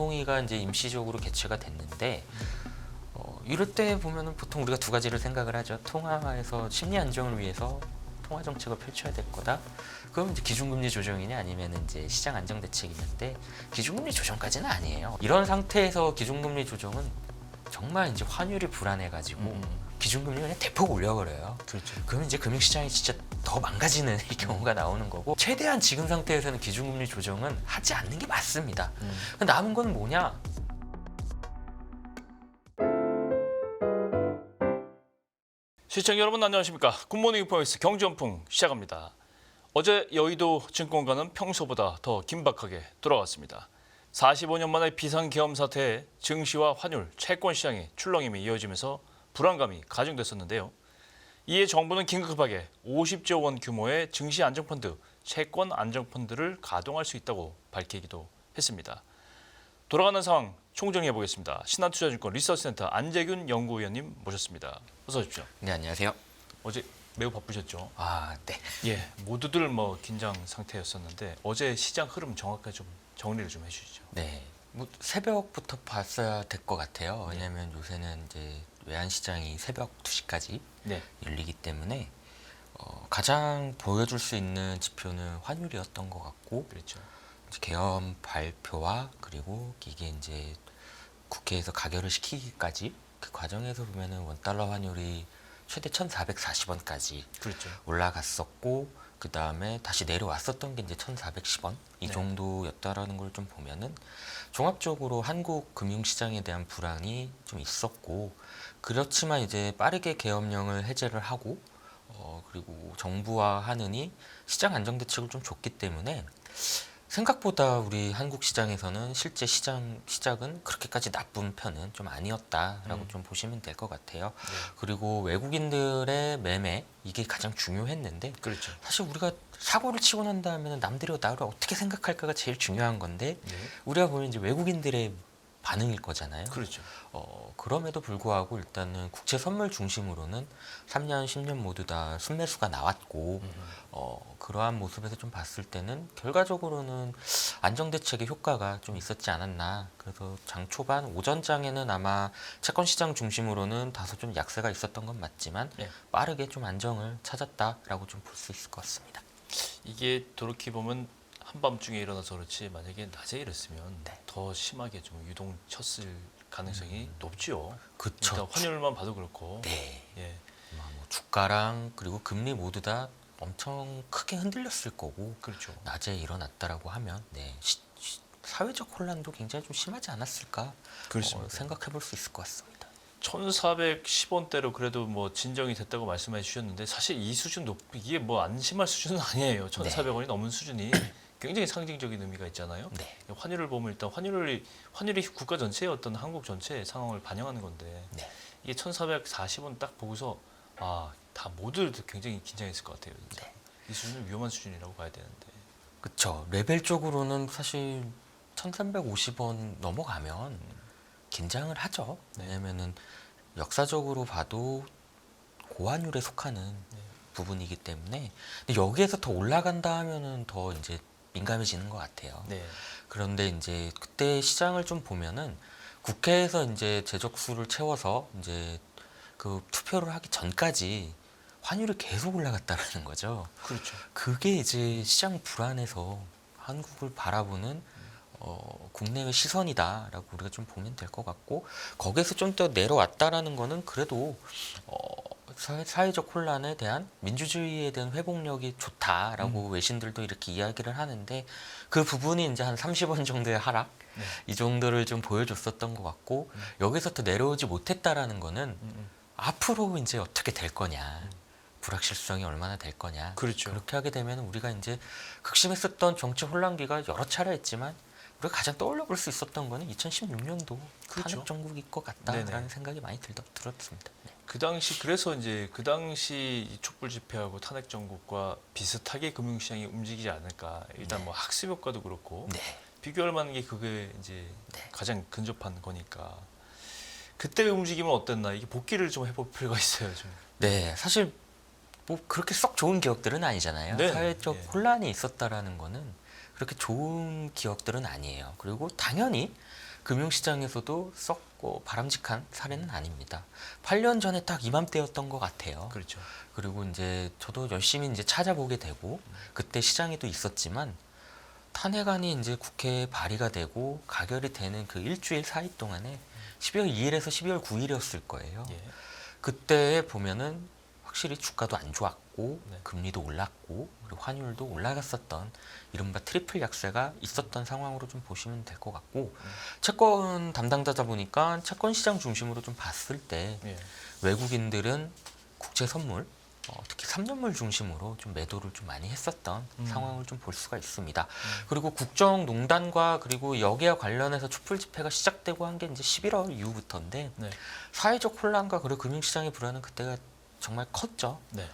전통위가 이제 임시적으로 개최가 됐는데 어, 이럴 때 보면은 보통 우리가 두 가지를 생각을 하죠. 통화에서 심리 안정을 위해서 통화 정책을 펼쳐야 될 거다. 그럼 이제 기준금리 조정이냐 아니면 이제 시장 안정 대책이냐인데 기준금리 조정까지는 아니에요. 이런 상태에서 기준금리 조정은 정말 이제 환율이 불안해가지고 음. 기준금리 그냥 대폭 올려버려요. 그렇죠. 그러면 이제 금융시장이 진짜 더 망가지는 이 경우가 나오는 거고 최대한 지금 상태에서는 기준금리 조정은 하지 않는 게 맞습니다. 음. 근데 남은 건 뭐냐? 시청 여러분 안녕하십니까? 굿모닝 포인트 경제연풍 시작합니다. 어제 여의도 증권가는 평소보다 더 긴박하게 돌아왔습니다. 45년 만의 비상계엄 사태에 증시와 환율, 채권 시장의 출렁임이 이어지면서 불안감이 가중됐었는데요. 이에 정부는 긴급하게 50조 원 규모의 증시 안정펀드, 채권 안정펀드를 가동할 수 있다고 밝히기도 했습니다. 돌아가는 상황 총정리해 보겠습니다. 신한투자증권 리서치센터 안재균 연구위원님 모셨습니다. 어서 오십시오. 네 안녕하세요. 어제 매우 바쁘셨죠? 아 네. 예, 모두들 뭐 긴장 상태였었는데 어제 시장 흐름 정확하게 좀 정리를 좀 해주시죠. 네. 뭐 새벽부터 봤어야 될 것 같아요. 왜냐하면 요새는 이제 외환 시장이 새벽 2시까지 네, 열리기 때문에 어, 가장 보여줄 수 있는 지표는 환율이었던 것 같고 그렇죠. 이제 계엄 발표와 그리고 이게 이제 국회에서 가결을 시키기까지 그 과정에서 보면은 원 달러 환율이 최대 1,440원까지 그렇죠. 올라갔었고 그 다음에 다시 내려왔었던 게 이제 1,410원 이 네. 정도였다라는 걸 좀 보면은 종합적으로 한국 금융시장에 대한 불안이 좀 있었고 그렇지만 이제 빠르게 계엄령을 해제를 하고 어 그리고 정부와 하느니 시장 안정 대책을 좀 줬기 때문에 생각보다 우리 한국 시장에서는 실제 시장 시작은 그렇게까지 나쁜 편은 좀 아니었다라고 음. 좀 보시면 될 것 같아요. 네. 그리고 외국인들의 매매 이게 가장 중요했는데 그렇죠. 사실 우리가 사고를 치고 난 다음에는 남들이 나를 어떻게 생각할까가 제일 중요한 건데 네. 우리가 보면 이제 외국인들의 반응일 거잖아요. 그렇죠. 어, 그럼에도 불구하고 일단은 국채 선물 중심으로는 3년, 10년 모두 다 순매수가 나왔고 음. 어, 그러한 모습에서 좀 봤을 때는 결과적으로는 안정대책의 효과가 좀 있었지 않았나. 그래서 장 초반 오전장에는 아마 채권 시장 중심으로는 다소 좀 약세가 있었던 건 맞지만 네. 빠르게 좀 안정을 찾았다라고 좀 볼 수 있을 것 같습니다. 이게 돌이켜 보면 한밤중에 일어나서 그렇지 만약에 낮에 일었으면 네. 더 심하게 좀 유동 쳤을 가능성이 높지요. 그쵸. 일단 환율만 봐도 그렇고. 네. 예. 뭐 주가랑 그리고 금리 모두 다 엄청 크게 흔들렸을 거고 그렇죠. 낮에 일어났다라고 하면 네, 시- 시- 사회적 혼란도 굉장히 좀 심하지 않았을까. 어, 생각해 볼 수 있을 것 같습니다. 1,410원대로 그래도 뭐 진정이 됐다고 말씀해 주셨는데 사실 이 수준 높 이게 뭐 안심할 수준은 아니에요. 1,400원이 넘은 수준이 굉장히 상징적인 의미가 있잖아요. 네, 환율을 보면 일단 환율이 환율이 국가 전체의 어떤 한국 전체의 상황을 반영하는 건데 네, 이게 1,440원 딱 보고서 아, 다 모두 굉장히 긴장했을 것 같아요. 진짜. 네. 이 수준은 위험한 수준이라고 봐야 되는데. 그쵸. 레벨적으로는 사실 1,350원 넘어가면 긴장을 하죠. 네. 왜냐면은 역사적으로 봐도 고환율에 속하는 네. 부분이기 때문에 근데 여기에서 더 올라간다 하면은 더 이제 민감해지는 것 같아요. 네. 그런데 이제 그때 시장을 좀 보면은 국회에서 이제 제적수를 채워서 이제 그 투표를 하기 전까지 환율이 계속 올라갔다라는 거죠. 그렇죠. 그게 이제 시장 불안해서 한국을 바라보는 어, 국내의 시선이다라고 우리가 좀 보면 될 것 같고 거기에서 좀 더 내려왔다라는 거는 그래도 어, 사회, 사회 적 혼란에 대한 민주주의에 대한 회복력이 좋다라고 외신들도 이렇게 이야기를 하는데 그 부분이 이제 한 30원 정도의 하락 네. 이 정도를 좀 보여줬었던 것 같고 여기서 더 내려오지 못했다라는 거는 음, 음. 앞으로 이제 어떻게 될 거냐 불확실성이 얼마나 될 거냐 그렇죠. 그렇게 하게 되면 우리가 이제 극심했었던 정치 혼란기가 여러 차례 있지만 우리가 가장 떠올려 볼 수 있었던 거는 2016년도 그렇죠. 탄핵 정국일 것 같다라는 네네. 생각이 많이 들, 들었습니다. 네. 그 당시 그래서 이제 그 당시 이 촛불 집회하고 탄핵 정국과 비슷하게 금융시장이 움직이지 않을까. 일단 네. 뭐 학습 효과도 그렇고 네. 비교할 만한 게 그게 이제 네. 가장 근접한 거니까. 그때 움직임은 어땠나? 이게 복귀를 좀 해볼 필요가 있어요. 좀. 네, 사실 뭐 그렇게 썩 좋은 기억들은 아니잖아요. 네. 사회적 예. 혼란이 있었다라는 거는 그렇게 좋은 기억들은 아니에요. 그리고 당연히 금융시장에서도 썩 어, 바람직한 사례는 아닙니다. 8년 전에 딱 이맘때였던 것 같아요. 그렇죠. 그리고 이제 저도 열심히 이제 찾아보게 되고 그때 시장에도 있었지만 탄핵안이 이제 국회에 발의가 되고 가결이 되는 그 일주일 사이 동안에 12월 2일에서 12월 9일이었을 거예요. 예. 그때 보면은 확실히 주가도 안 좋았고 네. 금리도 올랐고 그리고 환율도 올라갔었던 이른바 트리플 약세가 있었던 상황으로 좀 보시면 될 것 같고 음. 채권 담당자다 보니까 채권 시장 중심으로 좀 봤을 때 예. 외국인들은 국제 선물 어, 특히 3년물 중심으로 좀 매도를 좀 많이 했었던 음. 상황을 좀 볼 수가 있습니다. 그리고 국정농단과 그리고 여기와 관련해서 촛불 집회가 시작되고 한 게 이제 11월 이후부터인데 네. 사회적 혼란과 그리고 금융시장의 불안은 그때가 정말 컸죠. 네.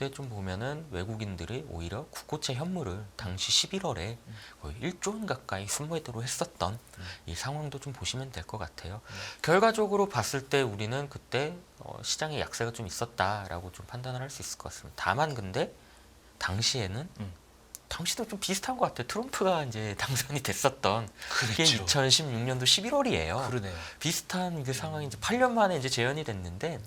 그때 좀 보면은 외국인들이 오히려 국고채 현물을 당시 11월에 거의 1조 원 가까이 순매도로 했었던 이 상황도 좀 보시면 될 것 같아요. 결과적으로 봤을 때 우리는 그때 어, 시장에 약세가 좀 있었다라고 좀 판단을 할 수 있을 것 같습니다. 다만 근데 당시에는 음. 당시도 좀 비슷한 것 같아요. 트럼프가 이제 당선이 됐었던 그게 그렇죠. 2016년도 11월이에요. 그러네요. 비슷한 그 상황이 이제 8년 만에 이제 재현이 됐는데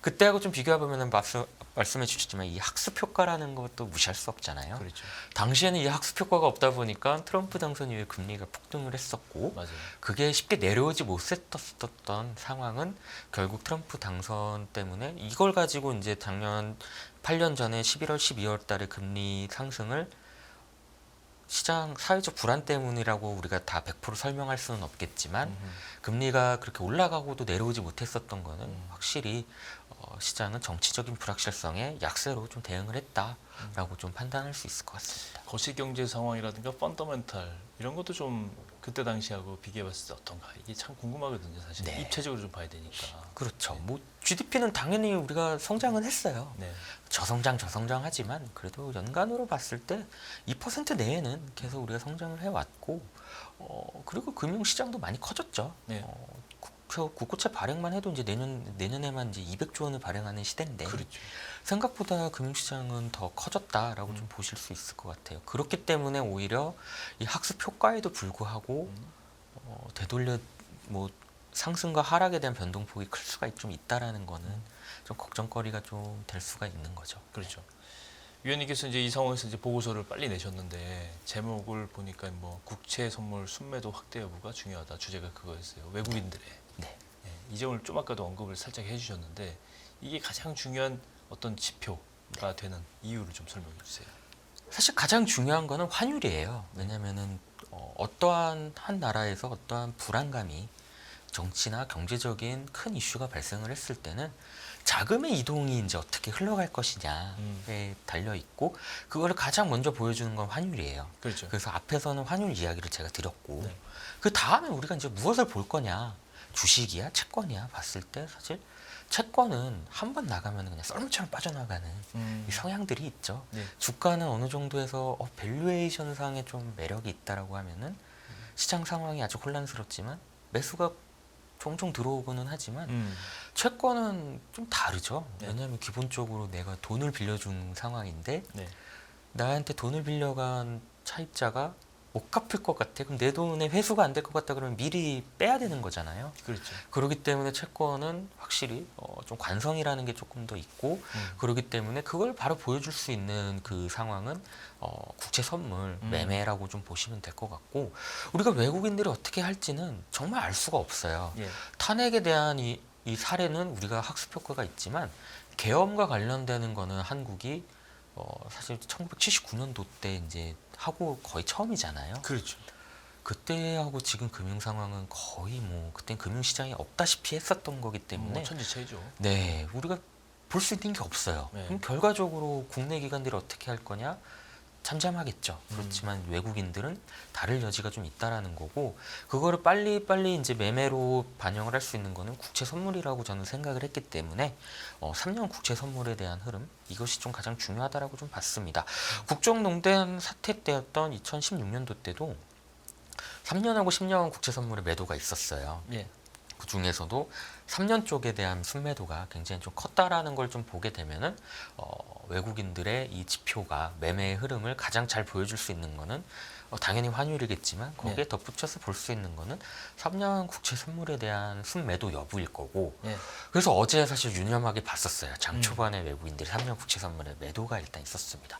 그때하고 좀 비교해 보면은 말씀 말씀해 주셨지만 이 학습 효과라는 것도 무시할 수 없잖아요. 그렇죠. 당시에는 이 학습 효과가 없다 보니까 트럼프 당선 이후에 금리가 폭등을 했었고 맞아요. 그게 쉽게 내려오지 못했었던 상황은 결국 트럼프 당선 때문에 이걸 가지고 이제 작년 8년 전에 11월 12월 달에 금리 상승을 시장 사회적 불안 때문이라고 우리가 다 100% 설명할 수는 없겠지만 음. 금리가 그렇게 올라가고도 내려오지 못했었던 거는 음. 확실히 어, 시장은 정치적인 불확실성에 약세로 좀 대응을 했다라고 좀 판단할 수 있을 것 같습니다. 거시 경제 상황이라든가 펀더멘탈 이런 것도 좀 그때 당시하고 비교해 봤을 때 어떤가 이게 참 궁금하거든요 사실 네. 입체적으로 좀 봐야 되니까 그렇죠. 뭐 GDP는 당연히 우리가 성장은 했어요. 네 저성장 저성장 하지만 그래도 연간으로 봤을 때 2% 내에는 계속 우리가 성장을 해왔고 어, 그리고 금융시장도 많이 커졌죠. 네. 어, 국채, 국고채 발행만 해도 이제 내년 내년에만 이제 200조 원을 발행하는 시대인데 그렇죠 생각보다 금융시장은 더 커졌다라고 음. 좀 보실 수 있을 것 같아요. 그렇기 때문에 오히려 이 학습 효과에도 불구하고 음. 어, 되돌려 뭐 상승과 하락에 대한 변동폭이 클 수가 좀 있다라는 거는 좀 걱정거리가 좀 될 수가 있는 거죠. 그렇죠 위원님께서 이제 이 상황에서 이제 보고서를 빨리 내셨는데 제목을 보니까 뭐 국채 선물 순매도 확대 여부가 중요하다 주제가 그거였어요 외국인들의 이 점을 좀 아까도 언급을 살짝 해주셨는데 이게 가장 중요한 어떤 지표가 되는 이유를 좀 설명해 주세요. 사실 가장 중요한 거는 환율이에요. 왜냐하면은 어, 어떠한 한 나라에서 어떠한 불안감이 정치나 경제적인 큰 이슈가 발생을 했을 때는 자금의 이동이 이제 어떻게 흘러갈 것이냐에 음. 달려 있고 그거를 가장 먼저 보여주는 건 환율이에요. 그렇죠. 그래서 앞에서는 환율 이야기를 제가 드렸고 네. 그 다음에 우리가 이제 무엇을 볼 거냐 주식이야 채권이야 봤을 때 사실 채권은 한 번 나가면 그냥 썰물처럼 빠져나가는 음. 이 성향들이 있죠. 네. 주가는 어느 정도에서 어, 밸류에이션 상에 좀 매력이 있다라고 하면은 시장 상황이 아주 혼란스럽지만 매수가 종종 들어오고는 하지만 음. 채권은 좀 다르죠. 네. 왜냐하면 기본적으로 내가 돈을 빌려준 상황인데 네. 나한테 돈을 빌려간 차입자가 못 갚을 것 같아. 그럼 내 돈의 회수가 안 될 것 같다 그러면 미리 빼야 되는 거잖아요. 그렇죠. 그렇기 때문에 채권은 확실히 어, 좀 관성이라는 게 조금 더 있고 음. 그렇기 때문에 그걸 바로 보여줄 수 있는 그 상황은 어, 국채 선물 음. 매매라고 좀 보시면 될 것 같고 우리가 외국인들이 어떻게 할지는 정말 알 수가 없어요. 예. 탄핵에 대한 이, 이 사례는 우리가 학습 효과가 있지만 계엄과 관련되는 거는 한국이 어, 사실 1979년도 때 이제 하고 거의 처음이잖아요. 그렇죠. 그때하고 지금 금융 상황은 거의 뭐 그때 금융 시장이 없다시피 했었던 거기 때문에 뭐 천지차이죠. 네 우리가 볼 수 있는 게 없어요. 네. 그럼 결과적으로 국내 기관들이 어떻게 할 거냐? 잠잠하겠죠. 음. 그렇지만 외국인들은 다를 여지가 좀 있다라는 거고 그거를 빨리 빨리 이제 매매로 반영을 할 수 있는 거는 국채 선물이라고 저는 생각을 했기 때문에 어, 3년 국채 선물에 대한 흐름 이것이 좀 가장 중요하다라고 좀 봤습니다. 국정농단 사태 때였던 2016년도 때도 3년하고 10년 국채 선물의 매도가 있었어요. 예. 그 중에서도 3년 쪽에 대한 순매도가 굉장히 좀 컸다라는 걸 좀 보게 되면은 어, 외국인들의 이 지표가 매매의 흐름을 가장 잘 보여줄 수 있는 거는 어, 당연히 환율이겠지만 거기에 네. 덧붙여서 볼 수 있는 거는 3년 국채 선물에 대한 순매도 여부일 거고 예. 그래서 어제 사실 유념하게 봤었어요. 장 음. 초반에 외국인들이 3년 국채 선물에 매도가 일단 있었습니다.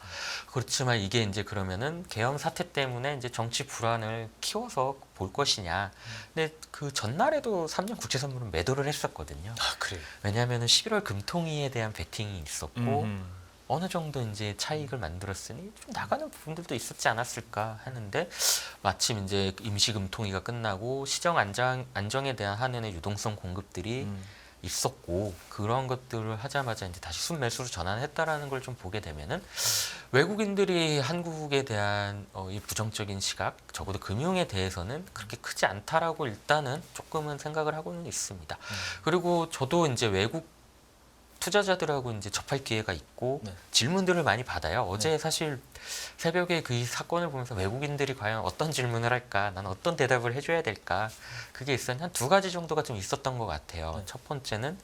그렇지만 이게 이제 그러면은 계엄 사태 때문에 이제 정치 불안을 키워서 볼 것이냐. 근데 그 전날에도 3년 국채 선물은 매도를 했 었거든요. 아 그래. 왜냐하면은 11월 금통위에 대한 베팅이 있었고 음. 어느 정도 이제 차익을 만들었으니 좀 나가는 부분들도 있었지 않았을까 하는데 마침 이제 임시금통위가 끝나고 시정 안정 안정에 대한 한은의 유동성 공급들이 음. 있었고 그런 것들을 하자마자 이제 다시 순매수로 전환했다라는 걸 좀 보게 되면은 외국인들이 한국에 대한 어, 이 부정적인 시각 적어도 금융에 대해서는 그렇게 크지 않다라고 일단은 조금은 생각을 하고는 있습니다. 음. 그리고 저도 이제 외국 투자자들하고 이제 접할 기회가 있고 네. 질문들을 많이 받아요. 어제 사실 새벽에 그이 사건을 보면서 외국인들이 과연 어떤 질문을 할까, 난 어떤 대답을 해줘야 될까, 그게 있었는데 한 두 가지 정도가 좀 있었던 것 같아요. 네. 첫 번째는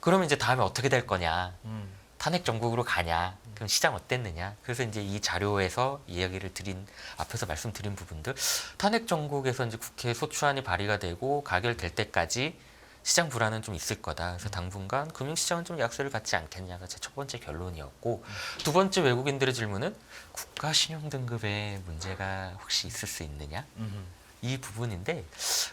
그러면 이제 다음에 어떻게 될 거냐, 음. 탄핵 정국으로 가냐, 그럼 시장 어땠느냐. 그래서 이제 이 자료에서 이야기를 드린 앞에서 말씀드린 부분들, 탄핵 정국에서 이제 국회 소추안이 발의가 되고 가결될 때까지 시장 불안은 좀 있을 거다. 그래서 당분간 금융시장은 좀 약세를 갖지 않겠냐가 제 첫 번째 결론이었고 두 번째 외국인들의 질문은 국가 신용 등급에 문제가 혹시 있을 수 있느냐? 음. 이 부분인데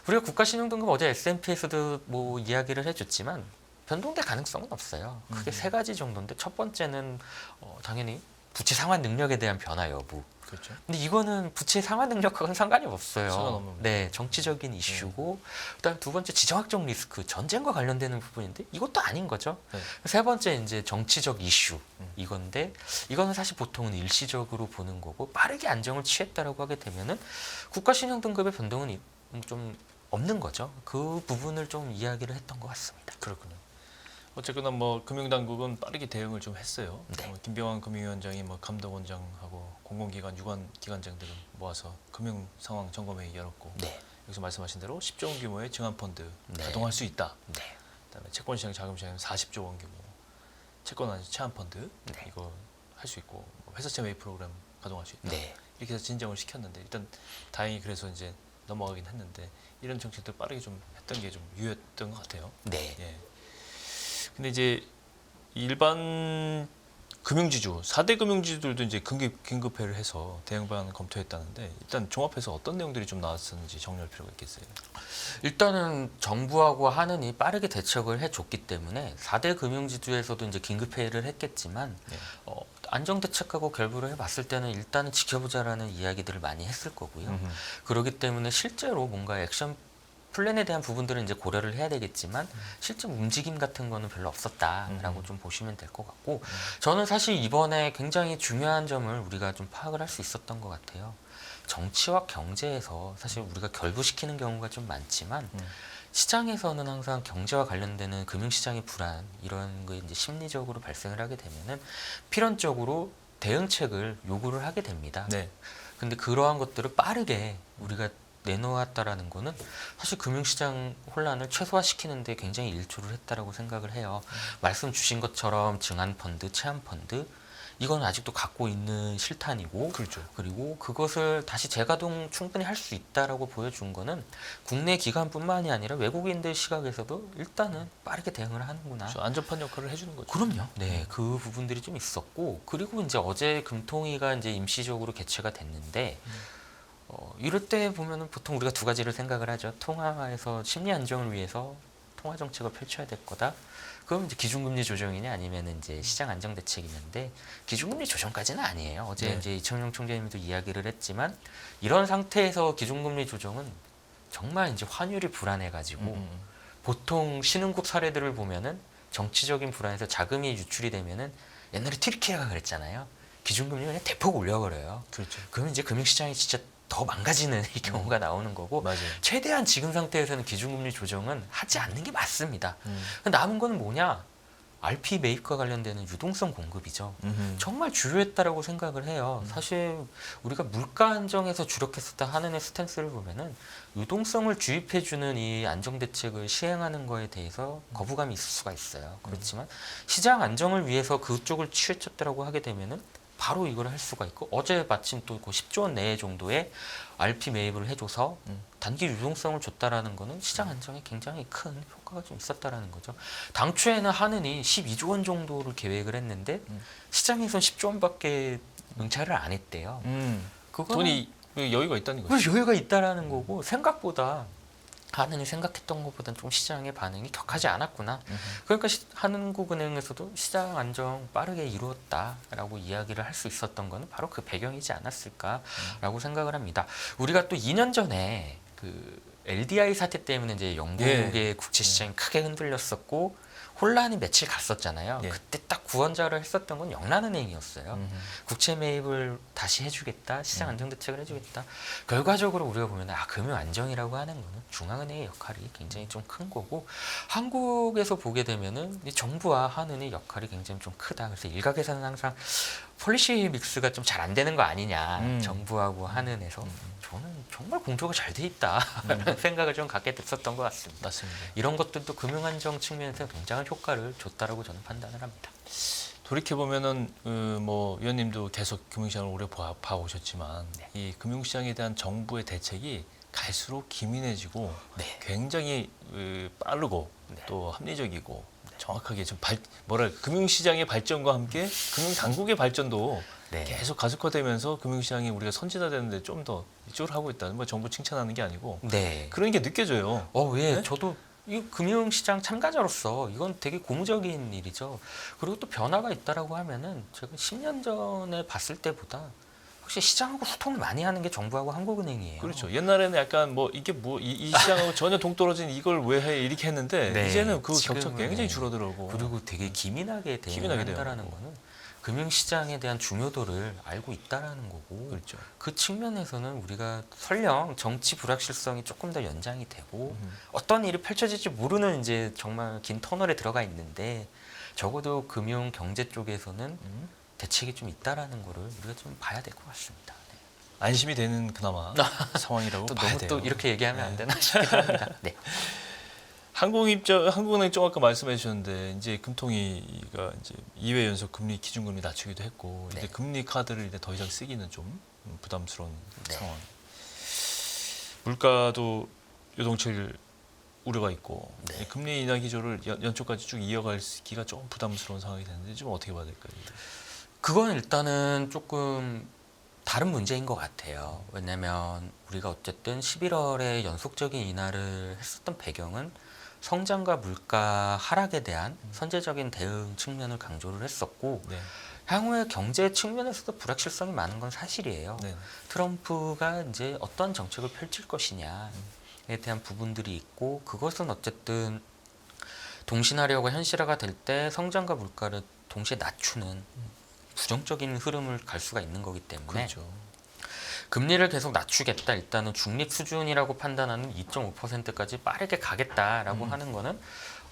우리가 국가 신용 등급 어제 S&P에서도 뭐 이야기를 해줬지만 변동될 가능성은 없어요. 크게 음. 세 가지 정도인데 첫 번째는 어, 당연히 부채 상환 능력에 대한 변화 여부. 그렇죠. 근데 이거는 부채 상환 능력하고는 상관이 없어요. 상관없는 네, 정치적인 이슈고 그다음 두 번째 지정학적 리스크 전쟁과 관련되는 부분인데 이것도 아닌 거죠. 네. 세 번째 이제 정치적 이슈 음. 이건데 이거는 사실 보통은 일시적으로 보는 거고 빠르게 안정을 취했다라고 하게 되면은 국가 신용 등급의 변동은 이- 좀 없는 거죠. 그 부분을 좀 이야기를 했던 것 같습니다. 그렇군요. 어쨌거나 뭐 금융당국은 빠르게 대응을 좀 했어요. 네. 어, 김병환 금융위원장이 뭐 감독원장하고 공공기관 유관 기관장들을 모아서 금융 상황 점검회의 열었고 네, 여기서 말씀하신 대로 10조 원 규모의 증한 펀드 네. 가동할 수 있다. 네, 그다음에 채권 시장 자금 시장은 40조 원 규모 채권 안에 체한 펀드 네. 이거 할 수 있고 뭐 회사채 매입 프로그램 가동할 수 있다. 네, 이렇게 해서 진정을 시켰는데 일단 다행히 그래서 이제 넘어가긴 했는데 이런 정책들 빠르게 좀 했던 게 좀 유효했던 것 같아요. 네, 예. 근데 이제 일반 금융지주, 4대 금융지주들도 이제 긴급, 긴급회를 해서 대응 방안 검토했다는데 일단 종합해서 어떤 내용들이 좀 나왔었는지 정리할 필요가 있겠어요. 일단은 정부하고 하느니 빠르게 대책을 해줬기 때문에 4대 금융지주에서도 이제 긴급회의를 했겠지만 네. 어, 안정대책하고 결부를 해봤을 때는 일단은 지켜보자라는 이야기들을 많이 했을 거고요. 음흠. 그렇기 때문에 실제로 뭔가 액션 플랜에 대한 부분들은 이제 고려를 해야 되겠지만 실제 움직임 같은 거는 별로 없었다라고 음. 좀 보시면 될 것 같고 저는 사실 이번에 굉장히 중요한 점을 우리가 좀 파악을 할 수 있었던 것 같아요. 정치와 경제에서 사실 우리가 결부시키는 경우가 좀 많지만 음. 시장에서는 항상 경제와 관련되는 금융시장의 불안 이런 거 이제 심리적으로 발생을 하게 되면은 필연적으로 대응책을 요구를 하게 됩니다. 네. 근데 그러한 것들을 빠르게 우리가 내놓았다라는 거는 사실 금융시장 혼란을 최소화시키는 데 굉장히 일조를 했다라고 생각을 해요. 말씀 주신 것처럼 증한 펀드, 체한 펀드 이건 아직도 갖고 있는 실탄이고 그렇죠. 그리고 그것을 다시 재가동 충분히 할 수 있다라고 보여준 거는 국내 기관뿐만이 아니라 외국인들 시각에서도 일단은 빠르게 대응을 하는구나. 그렇죠. 안전판 역할을 해주는 거죠. 그럼요. 네, 그 부분들이 좀 있었고 그리고 이제 어제 금통위가 이제 임시적으로 개최가 됐는데 어, 이럴 때 보면은 보통 우리가 두 가지를 생각을 하죠. 통화에서 심리 안정을 위해서 통화 정책을 펼쳐야 될 거다. 그럼 이제 기준금리 조정이냐 아니면 이제 시장 안정 대책이 있는데 기준금리 조정까지는 아니에요. 어제 네. 이제 이청용 총재님도 이야기를 했지만 이런 상태에서 기준금리 조정은 정말 이제 환율이 불안해가지고 음, 음. 보통 신흥국 사례들을 보면은 정치적인 불안에서 자금이 유출이 되면은 옛날에 튀르키예가 그랬잖아요. 기준금리 그냥 대폭 올려버려요. 그렇죠. 그러면 이제 금융시장이 진짜 더 망가지는 이 경우가 나오는 거고 맞아요. 최대한 지금 상태에서는 기준금리 조정은 하지 않는 게 맞습니다. 음. 남은 거는 뭐냐? RP 매입과 관련되는 유동성 공급이죠. 음흠. 정말 주요했다라고 생각을 해요. 음. 사실 우리가 물가 안정에서 주력했었다 하는 스탠스를 보면은 유동성을 주입해주는 이 안정 대책을 시행하는 거에 대해서 거부감이 있을 수가 있어요. 그렇지만 시장 안정을 위해서 그쪽을 취해쳤다라고 하게 되면은 바로 이걸 할 수가 있고 어제 마침 또 그 10조 원 내에 정도의 RP 매입을 해줘서 음. 단기 유동성을 줬다라는 거는 시장 안정에 굉장히 큰 효과가 좀 있었다라는 거죠. 당초에는 한은이 12조 원 정도를 계획을 했는데 음. 시장에서 10조 원밖에 응찰을 안 했대요. 음. 그거 돈이 여유가 있다는 거죠. 그 여유가 있다라는 거고 생각보다 한은이 생각했던 것보다는 좀 시장의 반응이 격하지 않았구나. 그러니까 시- 한국은행에서도 시장 안정 빠르게 이루었다라고 이야기를 할 수 있었던 거는 바로 그 배경이지 않았을까라고 생각을 합니다. 우리가 또 2년 전에 그 LDI 사태 때문에 이제 영국의 국채 시장이 크게 흔들렸었고 혼란이 며칠 갔었잖아요. 예. 그때 딱 구원자를 했었던 건 영란은행이었어요. 음흠. 국채 매입을 다시 해주겠다, 시장 안정 대책을 해주겠다. 결과적으로 우리가 보면 아 금융 안정이라고 하는 거는 중앙은행의 역할이 굉장히 좀 큰 거고 한국에서 보게 되면은 이 정부와 한은의 역할이 굉장히 좀 크다. 그래서 일각에서는 항상 폴리시 믹스가 좀 잘 안 되는 거 아니냐, 음. 정부하고 한은에서 저는 정말 공조가 잘 돼 있다라는 생각을 좀 갖게 됐었던 것 같습니다. 맞습니다. 이런 것들도 금융 안정 측면에서 굉장한 효과를 줬다라고 저는 판단을 합니다. 돌이켜 보면은 그, 뭐 위원님도 계속 금융시장을 오래 봐, 봐오셨지만 네. 이 금융시장에 대한 정부의 대책이 갈수록 기민해지고 네. 굉장히 그, 빠르고 네. 또 합리적이고 정확하게 좀 발, 뭐랄 금융시장의 발전과 함께 금융 당국의 발전도 네. 계속 가속화되면서 금융시장이 우리가 선지자 되는데 좀 더 이쪽을 하고 있다는 뭐 정부 칭찬하는 게 아니고 네. 그런 게 느껴져요. 어, 예. 네? 저도 이 금융시장 참가자로서 이건 되게 고무적인 일이죠. 그리고 또 변화가 있다라고 하면은 제가 10년 전에 봤을 때보다 혹시 시장하고 소통을 많이 하는 게 정부하고 한국은행이에요. 그렇죠. 옛날에는 약간 뭐 이게 뭐 이 시장하고 전혀 동떨어진 이걸 왜 해 이렇게 했는데 네. 이제는 그 격차 굉장히 네. 줄어들고 그리고 되게 기민하게 기민하게 대응한다라는. 거는 금융시장에 대한 중요도를 알고 있다라는 거고 그렇죠. 그 측면에서는 우리가 설령 정치 불확실성이 조금 더 연장이 되고 음. 어떤 일이 펼쳐질지 모르는 이제 정말 긴 터널에 들어가 있는데 적어도 금융 경제 쪽에서는 음. 대책이 좀 있다라는 거를 우리가 좀 봐야 될 것 같습니다. 네. 안심이 되는 그나마 상황이라고 또 봐야 돼요. 또 이렇게 얘기하면 안 네. 되나 싶기도 합니다. 네. 한국 입장 한국은행 좀 아까 말씀해 주셨는데 이제 금통위가 이제 2회 연속 금리 기준금리 낮추기도 했고 네. 이제 금리 카드를 이제 더 이상 쓰기는 좀 부담스러운 네. 상황. 물가도 요동칠 우려가 있고 네. 이 금리 인하 기조를 연, 연초까지 쭉 이어가기가 좀 부담스러운 상황이 되는데 좀 어떻게 봐야 될까요? 그건 일단은 조금 다른 문제인 것 같아요. 왜냐하면 우리가 어쨌든 11월에 연속적인 인하를 했었던 배경은 성장과 물가 하락에 대한 선제적인 대응 측면을 강조를 했었고 네. 향후의 경제 측면에서도 불확실성이 많은 건 사실이에요. 네. 트럼프가 이제 어떤 정책을 펼칠 것이냐에 대한 부분들이 있고 그것은 어쨌든 동신하려고 현실화가 될 때 성장과 물가를 동시에 낮추는 부정적인 흐름을 갈 수가 있는 거기 때문에 그렇죠. 금리를 계속 낮추겠다 일단은 중립 수준이라고 판단하는 2.5%까지 빠르게 가겠다라고 음. 하는 거는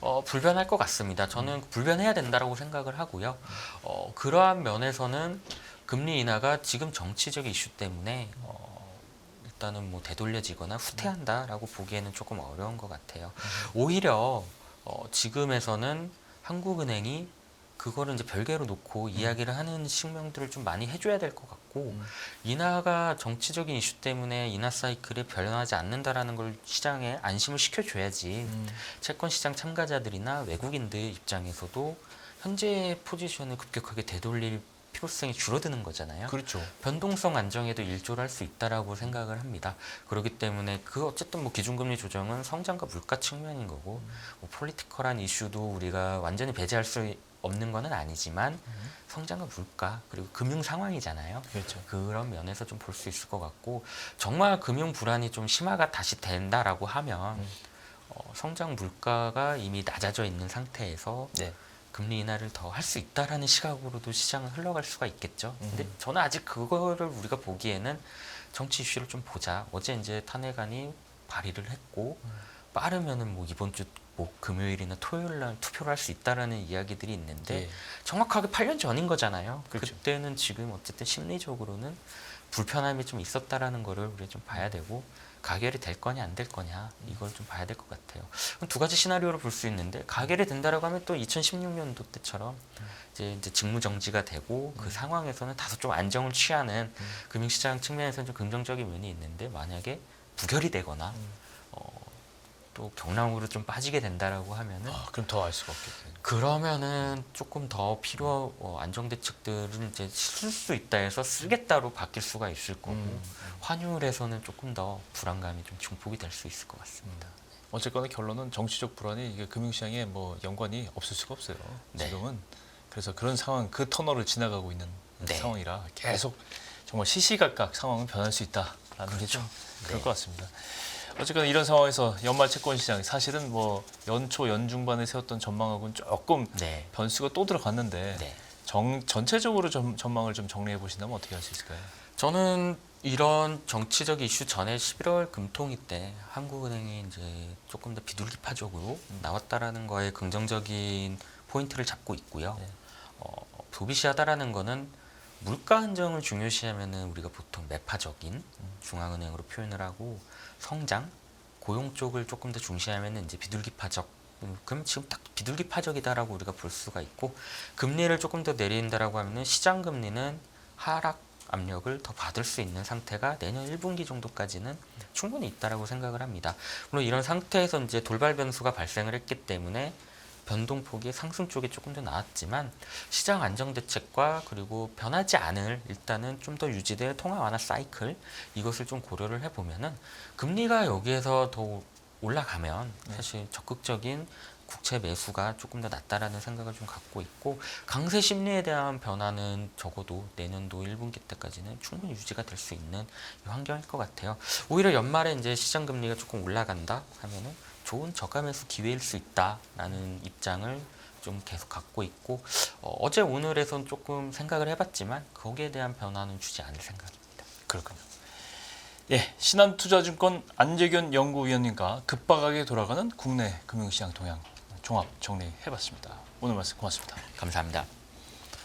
어, 불변할 것 같습니다. 저는 음. 불변해야 된다라고 생각을 하고요. 어, 그러한 면에서는 금리 인하가 지금 정치적 이슈 때문에 어, 일단은 뭐 되돌려지거나 후퇴한다라고 보기에는 조금 어려운 것 같아요. 오히려 어, 지금에서는 한국은행이 그거를 이제 별개로 놓고 이야기를 하는 측면들을 좀 많이 해줘야 될 것 같고 음. 인하가 정치적인 이슈 때문에 인하 사이클이 변하지 않는다라는 걸 시장에 안심을 시켜줘야지 음. 채권 시장 참가자들이나 외국인들 입장에서도 현재 포지션을 급격하게 되돌릴 필요성이 줄어드는 거잖아요. 그렇죠. 변동성 안정에도 일조를 할 수 있다라고 생각을 합니다. 그렇기 때문에 그 어쨌든 뭐 기준금리 조정은 성장과 물가 측면인 거고 뭐 폴리티컬한 이슈도 우리가 완전히 배제할 수 없는 거는 아니지만 성장과 물가 그리고 금융 상황이잖아요. 그렇죠. 그런 면에서 좀 볼 수 있을 것 같고 정말 금융 불안이 좀 심화가 다시 된다라고 하면 음. 어, 성장 물가가 이미 낮아져 있는 상태에서 네. 금리 인하를 더 할 수 있다라는 시각으로도 시장은 흘러갈 수가 있겠죠. 근데 음. 저는 아직 그거를 우리가 보기에는 정치 이슈를 좀 보자. 어제 이제 탄핵안이 발의를 했고 음. 빠르면은 뭐 이번 주 뭐 금요일이나 토요일 날 투표를 할 수 있다라는 이야기들이 있는데 네. 정확하게 8년 전인 거잖아요. 그 그렇죠. 때는 지금 어쨌든 심리적으로는 불편함이 좀 있었다라는 거를 우리가 좀 봐야 되고 가결이 될 거냐 안 될 거냐 이걸 좀 봐야 될 것 같아요. 그럼 두 가지 시나리오로 볼 수 있는데 가결이 된다라고 하면 또 2016년도 때처럼 이제, 이제 직무 정지가 되고 그 상황에서는 다소 좀 안정을 취하는 금융시장 측면에서는 좀 긍정적인 면이 있는데 만약에 부결이 되거나 어, 또 경락으로 좀 빠지게 된다라고 하면은 아, 그럼 더 알 수가 없겠네요. 그러면은 조금 더 필요 어, 안정 대책들은 이제 쓸 수 있다 해서 쓰겠다로 바뀔 수가 있을 거고 음. 환율에서는 조금 더 불안감이 좀 증폭이 될 수 있을 것 같습니다. 어쨌거나 결론은 정치적 불안이 이게 금융시장에 뭐 연관이 없을 수가 없어요. 네. 지금은 그래서 그런 상황 그 터널을 지나가고 있는 네. 상황이라 계속 정말 시시각각 상황은 변할 수 있다라는 게 좀 그럴 네. 것 같습니다. 어쨌거나 이런 상황에서 연말 채권 시장 사실은 뭐 연초 연중반에 세웠던 전망하고는 조금 네. 변수가 또 들어갔는데 네. 정, 전체적으로 좀, 전망을 좀 정리해 보신다면 어떻게 할 수 있을까요? 저는 이런 정치적 이슈 전에 11월 금통위 때 한국은행이 이제 조금 더 비둘기파적으로 나왔다라는 거에 긍정적인 포인트를 잡고 있고요. 네. 어, 도비시하다라는 거는 물가 안정을 중요시하면은 우리가 보통 매파적인 중앙은행으로 표현을 하고 성장, 고용 쪽을 조금 더 중시하면은 이제 비둘기파적 음, 그럼 지금 딱 비둘기파적이다라고 우리가 볼 수가 있고 금리를 조금 더 내린다라고 하면은 시장 금리는 하락 압력을 더 받을 수 있는 상태가 내년 1분기 정도까지는 충분히 있다라고 생각을 합니다. 물론 이런 상태에서 이제 돌발 변수가 발생을 했기 때문에 변동폭이 상승 쪽이 조금 더 나았지만 시장 안정 대책과 그리고 변하지 않을 일단은 좀 더 유지될 통화 완화 사이클 이것을 좀 고려를 해보면은 금리가 여기에서 더 올라가면 사실 적극적인 국채 매수가 조금 더 낫다라는 생각을 좀 갖고 있고 강세 심리에 대한 변화는 적어도 내년도 1분기 때까지는 충분히 유지가 될 수 있는 이 환경일 것 같아요. 오히려 연말에 이제 시장 금리가 조금 올라간다 하면은 좋은 저가 매수 기회일 수 있다라는 입장을 좀 계속 갖고 있고 어, 제 오늘에선 조금 생각을 해봤지만 거기에 대한 변화는 주지 않을 생각입니다. 그렇군요. 예, 신한투자증권 안재균 연구위원님과 급박하게 돌아가는 국내 금융시장 동향 종합 정리해봤습니다. 오늘 말씀 고맙습니다. 감사합니다.